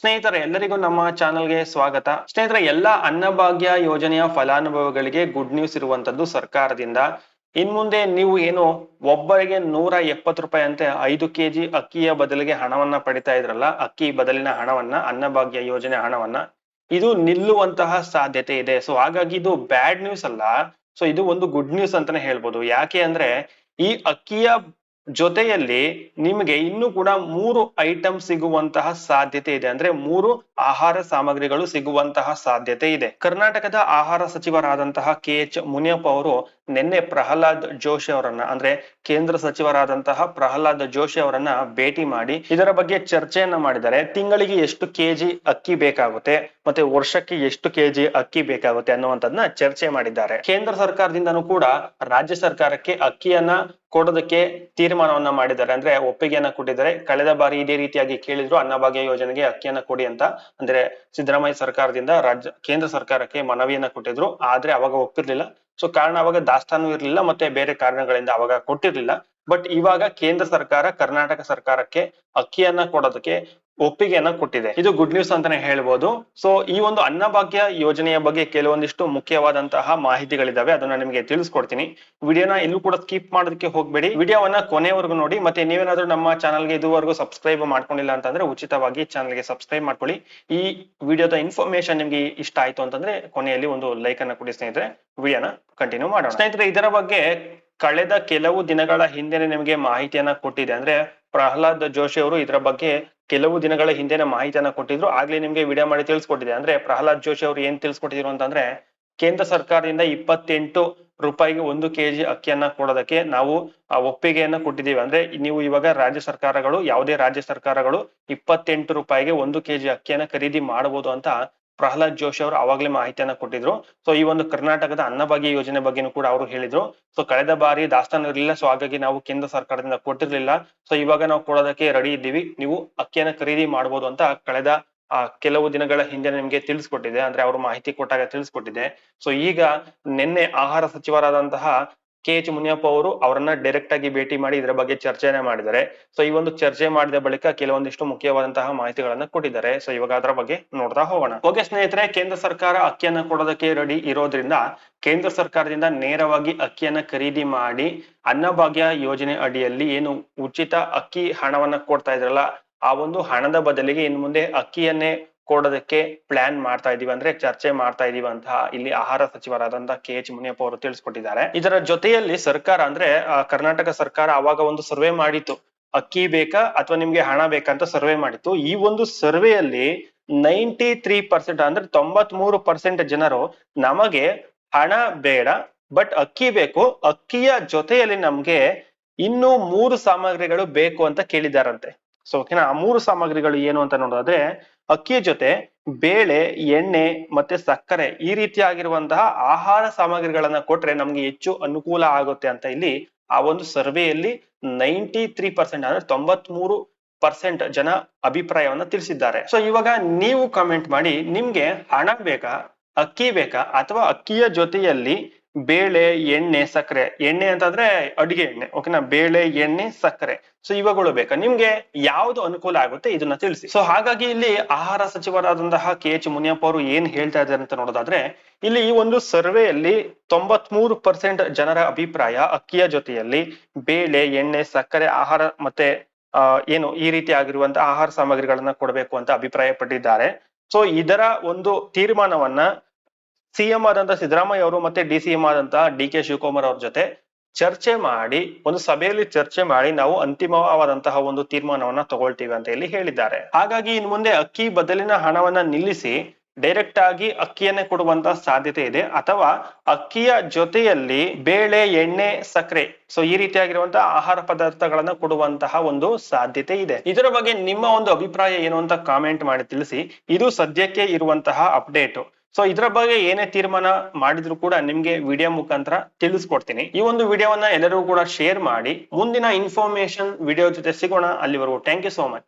ಸ್ನೇಹಿತರೆ, ಎಲ್ಲರಿಗೂ ನಮ್ಮ ಚಾನಲ್ಗೆ ಸ್ವಾಗತ. ಸ್ನೇಹಿತರೆ, ಎಲ್ಲ ಅನ್ನಭಾಗ್ಯ ಯೋಜನೆಯ ಫಲಾನುಭವಿಗಳಿಗೆ ಗುಡ್ ನ್ಯೂಸ್ ಇರುವಂತದ್ದು ಸರ್ಕಾರದಿಂದ. ಇನ್ ಮುಂದೆ ನೀವು ಏನು ಒಬ್ಬರಿಗೆ ನೂರ ಎಪ್ಪತ್ತು ರೂಪಾಯಿ ಅಂತೆ ಐದು ಕೆಜಿ ಅಕ್ಕಿಯ ಬದಲಿಗೆ ಹಣವನ್ನ ಪಡಿತಾ ಇದ್ರಲ್ಲ, ಅಕ್ಕಿ ಬದಲಿನ ಹಣವನ್ನ, ಅನ್ನಭಾಗ್ಯ ಯೋಜನೆ ಹಣವನ್ನ, ಇದು ನಿಲ್ಲುವಂತಹ ಸಾಧ್ಯತೆ ಇದೆ. ಸೊ ಹಾಗಾಗಿ ಇದು ಬ್ಯಾಡ್ ನ್ಯೂಸ್ ಅಲ್ಲ. ಸೊ ಇದು ಒಂದು ಗುಡ್ ನ್ಯೂಸ್ ಅಂತಾನೆ ಹೇಳ್ಬೋದು. ಯಾಕೆ ಅಂದ್ರೆ, ಈ ಅಕ್ಕಿಯ ಜೊತೆಯಲ್ಲಿ ನಿಮಗೆ ಇನ್ನು ಕೂಡ ಮೂರು ಐಟಮ್ ಸಿಗುವಂತಹ ಸಾಧ್ಯತೆ ಇದೆ. ಅಂದ್ರೆ ಮೂರು ಆಹಾರ ಸಾಮಗ್ರಿಗಳು ಸಿಗುವಂತಹ ಸಾಧ್ಯತೆ ಇದೆ. ಕರ್ನಾಟಕದ ಆಹಾರ ಸಚಿವರಾದಂತಹ ಕೆ ಎಚ್ ಮುನಿಯಪ್ಪ ಅವರು ನಿನ್ನೆ ಪ್ರಹ್ಲಾದ್ ಜೋಶಿ ಅವರನ್ನ, ಅಂದ್ರೆ ಕೇಂದ್ರ ಸಚಿವರಾದಂತಹ ಪ್ರಹ್ಲಾದ್ ಜೋಶಿ ಅವರನ್ನ ಭೇಟಿ ಮಾಡಿ ಇದರ ಬಗ್ಗೆ ಚರ್ಚೆಯನ್ನ ಮಾಡಿದ್ದಾರೆ. ತಿಂಗಳಿಗೆ ಎಷ್ಟು ಕೆಜಿ ಅಕ್ಕಿ ಬೇಕಾಗುತ್ತೆ, ಮತ್ತೆ ವರ್ಷಕ್ಕೆ ಎಷ್ಟು ಕೆಜಿ ಅಕ್ಕಿ ಬೇಕಾಗುತ್ತೆ ಅನ್ನುವಂಥದ್ನ ಚರ್ಚೆ ಮಾಡಿದ್ದಾರೆ. ಕೇಂದ್ರ ಸರ್ಕಾರದಿಂದನೂ ಕೂಡ ರಾಜ್ಯ ಸರ್ಕಾರಕ್ಕೆ ಅಕ್ಕಿಯನ್ನ ಕೊಡೋದಕ್ಕೆ ತೀರ್ಮಾನವನ್ನ ಮಾಡಿದ್ದಾರೆ. ಅಂದ್ರೆ ಒಪ್ಪಿಗೆಯನ್ನ ಕೊಟ್ಟಿದ್ದಾರೆ. ಕಳೆದ ಬಾರಿ ಇದೇ ರೀತಿಯಾಗಿ ಕೇಳಿದ್ರು ಅನ್ನಭಾಗ್ಯ ಯೋಜನೆಗೆ ಅಕ್ಕಿಯನ್ನ ಕೊಡಿ ಅಂತ. ಅಂದ್ರೆ ಸಿದ್ದರಾಮಯ್ಯ ಸರ್ಕಾರದಿಂದ ರಾಜ್ಯ, ಕೇಂದ್ರ ಸರ್ಕಾರಕ್ಕೆ ಮನವಿಯನ್ನ ಕೊಟ್ಟಿದ್ರು. ಆದ್ರೆ ಅವಾಗ ಒಪ್ಪಿರ್ಲಿಲ್ಲ. ಸೊ ಕಾರಣ ಅವಾಗ ದಾಸ್ತಾನು ಇರ್ಲಿಲ್ಲ, ಮತ್ತೆ ಬೇರೆ ಕಾರಣಗಳಿಂದ ಅವಾಗ ಕೊಟ್ಟಿರ್ಲಿಲ್ಲ. ಬಟ್ ಇವಾಗ ಕೇಂದ್ರ ಸರ್ಕಾರ, ಕರ್ನಾಟಕ ಸರ್ಕಾರಕ್ಕೆ ಅಕ್ಕಿಯನ್ನ ಕೊಡೋದಕ್ಕೆ ಒಪ್ಪಿಗೆಯನ್ನ ಕೊಟ್ಟಿದೆ. ಇದು ಗುಡ್ ನ್ಯೂಸ್ ಅಂತಾನೆ ಹೇಳ್ಬೋದು. ಸೊ ಈ ಒಂದು ಅನ್ನಭಾಗ್ಯ ಯೋಜನೆಯ ಬಗ್ಗೆ ಕೆಲವೊಂದಿಷ್ಟು ಮುಖ್ಯವಾದಂತಹ ಮಾಹಿತಿಗಳಿದಾವೆ. ಅದನ್ನ ನಿಮಗೆ ತಿಳಿಸ್ಕೊಡ್ತೀನಿ. ವಿಡಿಯೋನ ಎಲ್ಲೂ ಕೂಡ ಸ್ಕಿಪ್ ಮಾಡೋದಕ್ಕೆ ಹೋಗ್ಬೇಡಿ. ವಿಡಿಯೋವನ್ನ ಕೊನೆವರೆಗೂ ನೋಡಿ. ಮತ್ತೆ ನೀವೇನಾದ್ರೂ ನಮ್ಮ ಚಾನಲ್ಗೆ ಇದುವರೆಗೂ ಸಬ್ಸ್ಕ್ರೈಬ್ ಮಾಡ್ಕೊಂಡಿಲ್ಲ ಅಂತಂದ್ರೆ ಉಚಿತವಾಗಿ ಚಾನಲ್ಗೆ ಸಬ್ಸ್ಕ್ರೈಬ್ ಮಾಡ್ಕೊಳ್ಳಿ. ಈ ವಿಡಿಯೋದ ಇನ್ಫಾರ್ಮೇಶನ್ ನಿಮ್ಗೆ ಇಷ್ಟ ಆಯ್ತು ಅಂತಂದ್ರೆ ಕೊನೆಯಲ್ಲಿ ಒಂದು ಲೈಕ್ ಅನ್ನ ಕೊಡಿ ಸ್ನೇಹಿತರೆ. ವಿಡಿಯೋನ ಕಂಟಿನ್ಯೂ ಮಾಡೋಣ. ಸ್ನೇಹಿತರೆ, ಇದರ ಬಗ್ಗೆ ಕಳೆದ ಕೆಲವು ದಿನಗಳ ಹಿಂದೆನೆ ನಿಮಗೆ ಮಾಹಿತಿಯನ್ನ ಕೊಟ್ಟಿದೆ. ಅಂದ್ರೆ ಪ್ರಹ್ಲಾದ್ ಜೋಶಿ ಅವರು ಇದರ ಬಗ್ಗೆ ಕೆಲವು ದಿನಗಳ ಹಿಂದೆನೆ ಮಾಹಿತಿಯನ್ನ ಕೊಟ್ಟಿದ್ರು. ಆಗ್ಲೇ ನಿಮ್ಗೆ ವಿಡಿಯೋ ಮಾಡಿ ತಿಳಿಸ್ಕೊಟ್ಟಿದೆ ಅಂದ್ರೆ ಪ್ರಹ್ಲಾದ್ ಜೋಶಿ ಅವರು ಏನ್ ತಿಳಿಸ್ಕೊಟ್ಟಿದ್ರು ಅಂತಂದ್ರೆ, ಕೇಂದ್ರ ಸರ್ಕಾರದಿಂದ ಇಪ್ಪತ್ತೆಂಟು ರೂಪಾಯಿಗೆ ಒಂದು ಕೆಜಿ ಅಕ್ಕಿಯನ್ನ ಕೊಡೋದಕ್ಕೆ ನಾವು ಆ ಒಪ್ಪಿಗೆಯನ್ನ ಕೊಟ್ಟಿದ್ದೀವಿ. ಅಂದ್ರೆ ನೀವು ಇವಾಗ ರಾಜ್ಯ ಸರ್ಕಾರಗಳು, ಯಾವುದೇ ರಾಜ್ಯ ಸರ್ಕಾರಗಳು ಇಪ್ಪತ್ತೆಂಟು ರೂಪಾಯಿಗೆ ಒಂದು ಕೆಜಿ ಅಕ್ಕಿಯನ್ನ ಖರೀದಿ ಮಾಡಬಹುದು ಅಂತ ಪ್ರಹ್ಲಾದ್ ಜೋಶಿ ಅವರು ಅವಾಗ್ಲೇ ಮಾಹಿತಿಯನ್ನ ಕೊಟ್ಟಿದ್ರು. ಸೊ ಈ ಒಂದು ಕರ್ನಾಟಕದ ಅನ್ನಭಾಗ್ಯ ಯೋಜನೆ ಬಗ್ಗೆನೂ ಕೂಡ ಅವರು ಹೇಳಿದ್ರು. ಸೊ ಕಳೆದ ಬಾರಿ ದಾಸ್ತಾನು ಇರಲಿಲ್ಲ. ಸೊ ಹಾಗಾಗಿ ನಾವು ಕೇಂದ್ರ ಸರ್ಕಾರದಿಂದ ಕೊಟ್ಟಿರ್ಲಿಲ್ಲ. ಸೊ ಇವಾಗ ನಾವು ಕೊಡೋದಕ್ಕೆ ರೆಡಿ ಇದ್ದೀವಿ. ನೀವು ಅಕ್ಕಿಯನ್ನ ಖರೀದಿ ಮಾಡಬಹುದು ಅಂತ ಕಳೆದ ಕೆಲವು ದಿನಗಳ ಹಿಂದೆ ನಿಮ್ಗೆ ತಿಳಿಸ್ಕೊಟ್ಟಿದೆ ಅಂದ್ರೆ ಅವರು ಮಾಹಿತಿ ಕೊಟ್ಟಾಗ ತಿಳಿಸ್ಕೊಟ್ಟಿದೆ ಸೊ ಈಗ ನಿನ್ನೆ ಆಹಾರ ಸಚಿವರಾದಂತಹ ಕೆ ಎಚ್ ಮುನಿಯಪ್ಪ ಅವರು ಅವರನ್ನ ಡೈರೆಕ್ಟ್ ಆಗಿ ಭೇಟಿ ಮಾಡಿ ಇದರ ಬಗ್ಗೆ ಚರ್ಚೆನೆ ಮಾಡಿದ್ದಾರೆ. ಸೊ ಈ ಒಂದು ಚರ್ಚೆ ಮಾಡಿದ ಬಳಿಕ ಕೆಲವೊಂದಿಷ್ಟು ಮುಖ್ಯವಾದಂತಹ ಮಾಹಿತಿಗಳನ್ನ ಕೊಟ್ಟಿದ್ದಾರೆ. ಸೊ ಇವಾಗ ಅದರ ಬಗ್ಗೆ ನೋಡ್ತಾ ಹೋಗೋಣ. ಓಕೆ ಸ್ನೇಹಿತರೆ, ಕೇಂದ್ರ ಸರ್ಕಾರ ಅಕ್ಕಿಯನ್ನ ಕೊಡೋದಕ್ಕೆ ರೆಡಿ ಇರೋದ್ರಿಂದ ಕೇಂದ್ರ ಸರ್ಕಾರದಿಂದ ನೇರವಾಗಿ ಅಕ್ಕಿಯನ್ನ ಖರೀದಿ ಮಾಡಿ ಅನ್ನಭಾಗ್ಯ ಯೋಜನೆ ಅಡಿಯಲ್ಲಿ ಏನು ಉಚಿತ ಅಕ್ಕಿ ಹಣವನ್ನ ಕೊಡ್ತಾ ಇದ್ರಲ್ಲ, ಆ ಒಂದು ಹಣದ ಬದಲಿಗೆ ಇನ್ನು ಮುಂದೆ ಅಕ್ಕಿಯನ್ನೇ ಕೊಡೋದಕ್ಕೆ ಪ್ಲಾನ್ ಮಾಡ್ತಾ ಇದೀವಿ ಅಂದ್ರೆ ಚರ್ಚೆ ಮಾಡ್ತಾ ಇದೀವಿ ಅಂತ ಇಲ್ಲಿ ಆಹಾರ ಸಚಿವರಾದಂತಹ ಕೆ ಎಚ್ ಮುನಿಯಪ್ಪ ಅವರು ತಿಳಿಸ್ಕೊಟ್ಟಿದ್ದಾರೆ. ಇದರ ಜೊತೆಯಲ್ಲಿ ಸರ್ಕಾರ ಅಂದ್ರೆ ಕರ್ನಾಟಕ ಸರ್ಕಾರ ಅವಾಗ ಒಂದು ಸರ್ವೆ ಮಾಡಿತ್ತು. ಅಕ್ಕಿ ಬೇಕಾ ಅಥವಾ ನಿಮ್ಗೆ ಹಣ ಬೇಕಾ ಅಂತ ಸರ್ವೆ ಮಾಡಿತ್ತು. ಈ ಒಂದು ಸರ್ವೆಯಲ್ಲಿ ನೈಂಟಿ ತ್ರೀ ಪರ್ಸೆಂಟ್ ಅಂದ್ರೆ ತೊಂಬತ್ ಮೂರು ಪರ್ಸೆಂಟ್ ಜನರು ನಮಗೆ ಹಣ ಬೇಡ ಬಟ್ ಅಕ್ಕಿ ಬೇಕು. ಅಕ್ಕಿಯ ಜೊತೆಯಲ್ಲಿ ನಮ್ಗೆ ಇನ್ನು ಮೂರು ಸಾಮಗ್ರಿಗಳು ಬೇಕು ಅಂತ ಕೇಳಿದಾರಂತೆ ಸೊ ಓಕೆನಾ ಆ ಮೂರು ಸಾಮಗ್ರಿಗಳು ಏನು ಅಂತ ನೋಡೋದಾದ್ರೆ ಅಕ್ಕಿಯ ಜೊತೆ ಬೇಳೆ, ಎಣ್ಣೆ ಮತ್ತೆ ಸಕ್ಕರೆ ಈ ರೀತಿಯಾಗಿರುವಂತಹ ಆಹಾರ ಸಾಮಗ್ರಿಗಳನ್ನ ಕೊಟ್ರೆ ನಮ್ಗೆ ಹೆಚ್ಚು ಅನುಕೂಲ ಆಗುತ್ತೆ ಅಂತ ಇಲ್ಲಿ ಆ ಒಂದು ಸರ್ವೆಯಲ್ಲಿ ನೈಂಟಿ ತ್ರೀ ಪರ್ಸೆಂಟ್ ಅಂದ್ರೆ ತೊಂಬತ್ ಮೂರು ಪರ್ಸೆಂಟ್ ಜನ ಅಭಿಪ್ರಾಯವನ್ನ ತಿಳಿಸಿದ್ದಾರೆ. ಸೊ ಇವಾಗ ನೀವು ಕಮೆಂಟ್ ಮಾಡಿ ನಿಮ್ಗೆ ಹಣ ಬೇಕಾ, ಅಕ್ಕಿ ಬೇಕಾ ಅಥವಾ ಅಕ್ಕಿಯ ಜೊತೆಯಲ್ಲಿ ಬೇಳೆ, ಎಣ್ಣೆ, ಸಕ್ಕರೆ. ಎಣ್ಣೆ ಅಂತಂದ್ರೆ ಅಡಿಗೆ ಎಣ್ಣೆ ಓಕೆನಾ ಬೇಳೆ, ಎಣ್ಣೆ, ಸಕ್ಕರೆ. ಸೊ ಇವುಗಳು ಬೇಕಾ? ನಿಮ್ಗೆ ಯಾವ್ದು ಅನುಕೂಲ ಆಗುತ್ತೆ ಇದನ್ನ ತಿಳಿಸಿ. ಸೊ ಹಾಗಾಗಿ ಇಲ್ಲಿ ಆಹಾರ ಸಚಿವರಾದಂತಹ ಕೆ ಎಚ್ ಮುನಿಯಪ್ಪ ಅವರು ಏನ್ ಹೇಳ್ತಾ ಇದ್ದಾರೆ ಅಂತ ನೋಡೋದಾದ್ರೆ, ಇಲ್ಲಿ ಈ ಒಂದು ಸರ್ವೆಯಲ್ಲಿ ತೊಂಬತ್ಮೂರು ಪರ್ಸೆಂಟ್ ಜನರ ಅಭಿಪ್ರಾಯ ಅಕ್ಕಿಯ ಜೊತೆಯಲ್ಲಿ ಬೇಳೆ, ಎಣ್ಣೆ, ಸಕ್ಕರೆ, ಆಹಾರ ಮತ್ತೆ ಏನು ಈ ರೀತಿ ಆಗಿರುವಂತಹ ಆಹಾರ ಸಾಮಗ್ರಿಗಳನ್ನ ಕೊಡಬೇಕು ಅಂತ ಅಭಿಪ್ರಾಯ ಪಟ್ಟಿದ್ದಾರೆ ಸೊ ಇದರ ಒಂದು ತೀರ್ಮಾನವನ್ನ ಸಿಎಂ ಆದಂತಹ ಸಿದ್ದರಾಮಯ್ಯ ಅವರು ಮತ್ತೆ ಡಿ ಸಿ ಎಂ ಆದಂತಹ ಡಿ ಕೆ ಶಿವಕುಮಾರ್ ಅವ್ರ ಜೊತೆ ಚರ್ಚೆ ಮಾಡಿ, ಒಂದು ಸಭೆಯಲ್ಲಿ ಚರ್ಚೆ ಮಾಡಿ ನಾವು ಅಂತಿಮವಾದಂತಹ ಒಂದು ತೀರ್ಮಾನವನ್ನ ತಗೊಳ್ತೀವಿ ಅಂತ ಇಲ್ಲಿ ಹೇಳಿದ್ದಾರೆ. ಹಾಗಾಗಿ ಇನ್ ಮುಂದೆ ಅಕ್ಕಿ ಬದಲಿನ ಹಣವನ್ನ ನಿಲ್ಲಿಸಿ ಡೈರೆಕ್ಟ್ ಆಗಿ ಅಕ್ಕಿಯನ್ನೇ ಕೊಡುವಂತ ಸಾಧ್ಯತೆ ಇದೆ. ಅಥವಾ ಅಕ್ಕಿಯ ಜೊತೆಯಲ್ಲಿ ಬೇಳೆ, ಎಣ್ಣೆ, ಸಕ್ಕರೆ ಸೊ ಈ ರೀತಿಯಾಗಿರುವಂತಹ ಆಹಾರ ಪದಾರ್ಥಗಳನ್ನ ಕೊಡುವಂತಹ ಒಂದು ಸಾಧ್ಯತೆ ಇದೆ. ಇದರ ಬಗ್ಗೆ ನಿಮ್ಮ ಒಂದು ಅಭಿಪ್ರಾಯ ಏನು ಅಂತ ಕಾಮೆಂಟ್ ಮಾಡಿ ತಿಳಿಸಿ. ಇದು ಸದ್ಯಕ್ಕೆ ಇರುವಂತಹ ಅಪ್ಡೇಟ್ ಸೊ ಇದರ ಬಗ್ಗೆ ಏನೇ ತೀರ್ಮಾನ ಮಾಡಿದ್ರು ಕೂಡ ನಿಮ್ಗೆ ವಿಡಿಯೋ ಮುಖಾಂತರ ತಿಳಿಸ್ಕೊಡ್ತೀನಿ. ಈ ಒಂದು ವಿಡಿಯೋವನ್ನ ಎಲ್ಲರಿಗೂ ಕೂಡ ಶೇರ್ ಮಾಡಿ, ಮುಂದಿನ ಇನ್ಫಾರ್ಮೇಶನ್ ವಿಡಿಯೋ ಜೊತೆ ಸಿಗೋಣ. ಅಲ್ಲಿವರೆಗೂ ಥ್ಯಾಂಕ್ ಯು ಸೋ ಮಚ್